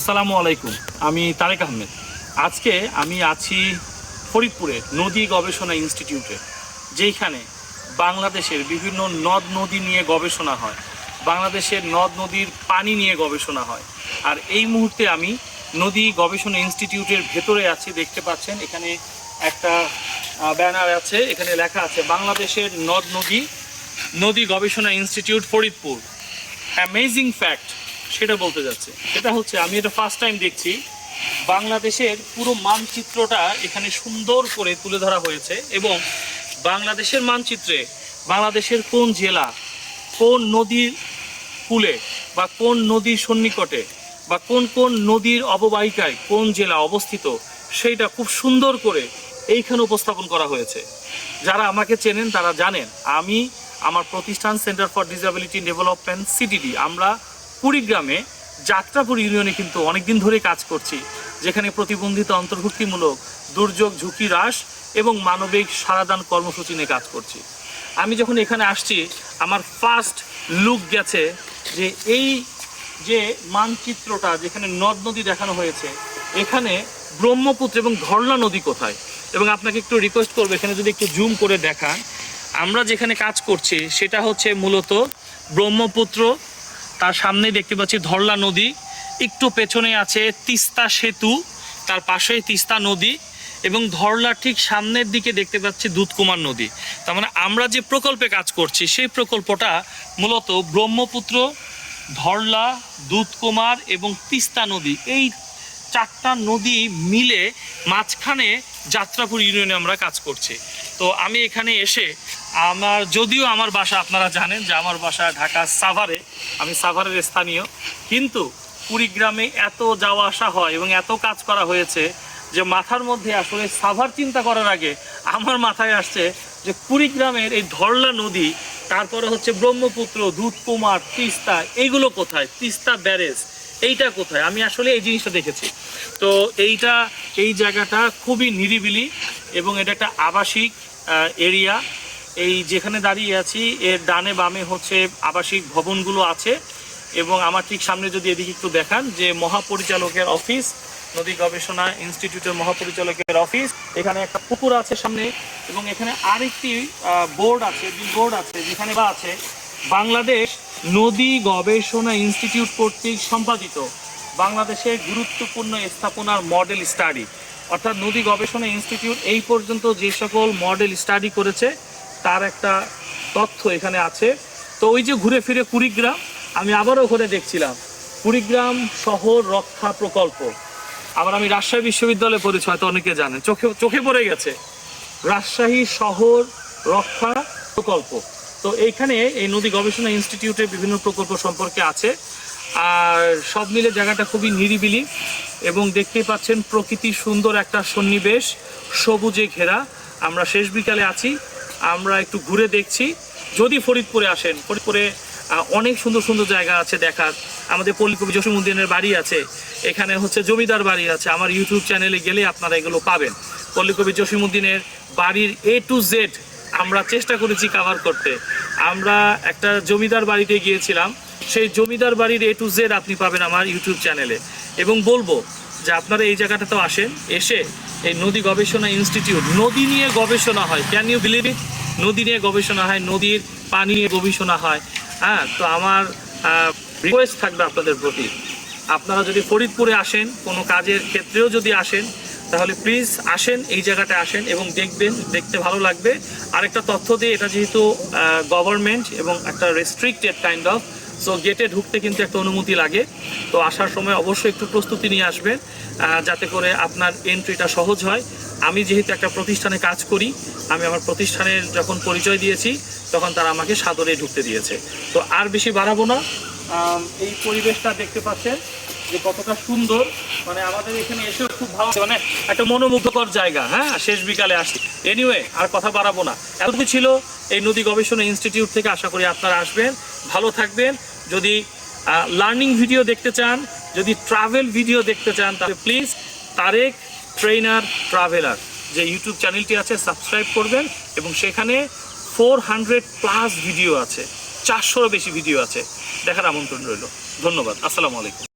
আসসালামু আলাইকুম, আমি তারেক আহমেদ। আজকে আমি আছি ফরিদপুরে নদী গবেষণা ইনস্টিটিউটে, যেইখানে বাংলাদেশের বিভিন্ন নদ নদী নিয়ে গবেষণা হয়, বাংলাদেশের নদ নদীর পানি নিয়ে গবেষণা হয়। আর এই মুহূর্তে আমি নদী গবেষণা ইনস্টিটিউটের ভেতরে আছি, দেখতে পাচ্ছেন, এখানে একটা ব্যানার আছে, এখানে লেখা আছে, বাংলাদেশের নদ নদী নদী গবেষণা ইনস্টিটিউট ফরিদপুর। অ্যামেজিং ফ্যাক্ট সেটা বলতে যাচ্ছে। সেটা হচ্ছে, আমি এটা ফার্স্ট টাইম দেখছি। বাংলাদেশের পুরো মানচিত্রটা এখানে সুন্দর করে তুলে ধরা হয়েছে এবং বাংলাদেশের মানচিত্রে বাংলাদেশের কোন জেলা, কোন নদীর কূলে বা কোন নদীর সন্নিকটে বা কোন কোন নদীর অববাহিকায় কোন জেলা অবস্থিত, সেইটা খুব সুন্দর করে এইখানে উপস্থাপন করা হয়েছে। যারা আমাকে চেনেন তারা জানেন, আমি আমার প্রতিষ্ঠান centre for disability development CTD আমরা কুড়িগ্রামে যাত্রাপুর ইউনিয়নে কিন্তু অনেকদিন ধরে কাজ করছি, যেখানে প্রতিবন্ধিত অন্তর্ভুক্তিমূলক দুর্যোগ, ঝুঁকি হ্রাস এবং মানবিক সারাদান কর্মসূচি নিয়ে কাজ করছি। আমি যখন এখানে আসছি, আমার ফার্স্ট লুক গেছে যে এই যে মানচিত্রটা যেখানে নদ নদী দেখানো হয়েছে, এখানে ব্রহ্মপুত্র এবং ধরলা নদী কোথায়? এবং আপনাকে একটু রিকোয়েস্ট করব, এখানে যদি একটু জুম করে দেখান। আমরা যেখানে কাজ করছি, সেটা হচ্ছে মূলত ব্রহ্মপুত্র তার সামনে দেখতে পাচ্ছি ধরলা নদী। একটু পেছনে আছে তিস্তা সেতু, তার পাশে তিস্তা নদী এবং ধরলার ঠিক সামনের দিকে দেখতে পাচ্ছি দুধকুমার নদী। তার মানে আমরা যে প্রকল্পে কাজ করছি, সেই প্রকল্পটা মূলত ব্রহ্মপুত্র, ধরলা, দুধকুমার এবং তিস্তা নদী, এই চারটা নদী মিলে মাঝখানে যাত্রাপুর ইউনিয়নে আমরা কাজ করছি। তো আমি এখানে এসে আমার, যদিও আমার বাসা আপনারা জানেন যে আমার বাসা ঢাকা সাভারে আমি সাভারের স্থানীয়। কিন্তু কুড়িগ্রামে এত যাওয়া আসা হয় এবং এত কাজ করা হয়েছে যে মাথার মধ্যে আসলে সাভার চিন্তা করার আগে আমার মাথায় আসছে যে কুড়িগ্রামের এই ধরলা নদী, তারপরে হচ্ছে ব্রহ্মপুত্র, দুধকুমার, তিস্তা এইগুলো কোথায়? তিস্তা ব্যারেজ, এইটা কোথায়? আমি আসলে এই জিনিসটা দেখেছি। তো এইটা, এই জায়গাটা খুবই নিরিবিলি এবং এটা একটা আবাসিক এরিয়া। এই যেখানে দাঁড়িয়ে আছি, এর ডানে বামে হচ্ছে আবাসিক ভবনগুলো আছে এবং আমার ঠিক সামনে যদি এদিকে একটু দেখান যে মহাপরিচালকের অফিস, নদী গবেষণা ইনস্টিটিউটের মহাপরিচালকের অফিস, এখানে একটা পুকুর আছে সামনে এবং এখানে আরেকটি বোর্ড আছে বোর্ড আছে যেখানে বা আছে বাংলাদেশ নদী গবেষণা ইনস্টিটিউট কর্তৃক সম্পাদিত বাংলাদেশের গুরুত্বপূর্ণ স্থাপনার মডেল স্টাডি। অর্থাৎ নদী গবেষণা ইনস্টিটিউট এই পর্যন্ত যে সকল মডেল স্টাডি করেছে তার একটা তথ্য এখানে আছে। তো ওই যে ঘুরে ফিরে কুড়িগ্রাম, আমি আবারও ওখানে দেখছিলাম। কুড়িগ্রাম শহর রক্ষা প্রকল্প। আবার আমি রাজশাহী বিশ্ববিদ্যালয়ে পড়েছি, হয়তো অনেকে জানেন চোখে চোখে পড়ে গেছে। রাজশাহী শহর রক্ষা প্রকল্প। তো এইখানে এই নদী গবেষণা ইনস্টিটিউটে বিভিন্ন প্রকল্প সম্পর্কে আছে। আর সব মিলে জায়গাটা খুবই নিরিবিলি এবং দেখতেই পাচ্ছেন প্রকৃতি সুন্দর একটা সন্নিবেশ, সবুজে ঘেরা। আমরা শেষ বিকালে আছি। আমরা একটু ঘুরে দেখছি। যদি ফরিদপুরে আসেন, ফরিদপুরে অনেক সুন্দর সুন্দর জায়গা আছে দেখার। আমাদের পল্লীকবি জসিমুদ্দিনের বাড়ি আছে। এখানে হচ্ছে জমিদার বাড়ি আছে। আমার ইউটিউব চ্যানেলে গেলে আপনারা এগুলো পাবেন। পল্লীকবি জসিমুদ্দিনের বাড়ির এ টু জেড আমরা চেষ্টা করেছি কাভার করতে। আমরা একটা জমিদার বাড়িতে গিয়েছিলাম। সেই জমিদার বাড়ির এ টু জেড আপনি পাবেন আমার ইউটিউব চ্যানেলে এবং বলব যে আপনারা এই জায়গাটাতেও আসেন। এসে এই নদী গবেষণা ইনস্টিটিউট, নদী নিয়ে গবেষণা হয়। ক্যান ইউ বিলিভ ইট নদী নিয়ে গবেষণা হয়, নদীর পানি নিয়ে গবেষণা হয়। হ্যাঁ তো আমার রিকোয়েস্ট থাকবে আপনাদের প্রতি। আপনারা যদি ফরিদপুরে আসেন, কোনো কাজের ক্ষেত্রেও যদি আসেন, তাহলে প্লিজ আসেন, এই জায়গাটায় আসেন এবং দেখবেন, দেখতে ভালো লাগবে। আরেকটা তথ্য দিয়ে, এটা যেহেতু গভর্নমেন্ট এবং একটা রেস্ট্রিক্টেড কাইন্ড অফ সো গেটে ঢুকতে কিন্তু একটা অনুমতি লাগে। তো আসার সময় অবশ্যই একটু প্রস্তুতি নিয়ে আসবেন যাতে করে আপনার এন্ট্রিটা সহজ হয়। আমি যেহেতু একটা প্রতিষ্ঠানে কাজ করি, আমি আমার প্রতিষ্ঠানের যখন পরিচয় দিয়েছি, তখন তারা আমাকে সাদরে ঢুকতে দিয়েছে। তো আর বেশি বাড়াবো না। এই পরিবেশটা দেখতে পাচ্ছেন যে কতটা সুন্দর। মানে আমাদের এখানে এসেও খুব ভালো মানে একটা মনোমুগ্ধকর জায়গা হ্যাঁ? শেষ বিকালে আসি। এনিওয়ে আর কথা বাড়াবো না। এতটুকু ছিল এই নদী গবেষণা ইনস্টিটিউট থেকে। আশা করি আপনারা আসবেন। ভালো থাকবেন। যদি লার্নিং ভিডিও দেখতে চান, যদি ট্রাভেল ভিডিও দেখতে চান, তাহলে প্লিজ তারেক ট্রেনার ট্রাভেলার যে ইউটিউব চ্যানেলটি আছে সাবস্ক্রাইব করবেন এবং সেখানে ফোর হান্ড্রেড প্লাস ভিডিও আছে, চারশোরও বেশি ভিডিও আছে। দেখার আমন্ত্রণ রইল। ধন্যবাদ। আসসালামু আলাইকুম।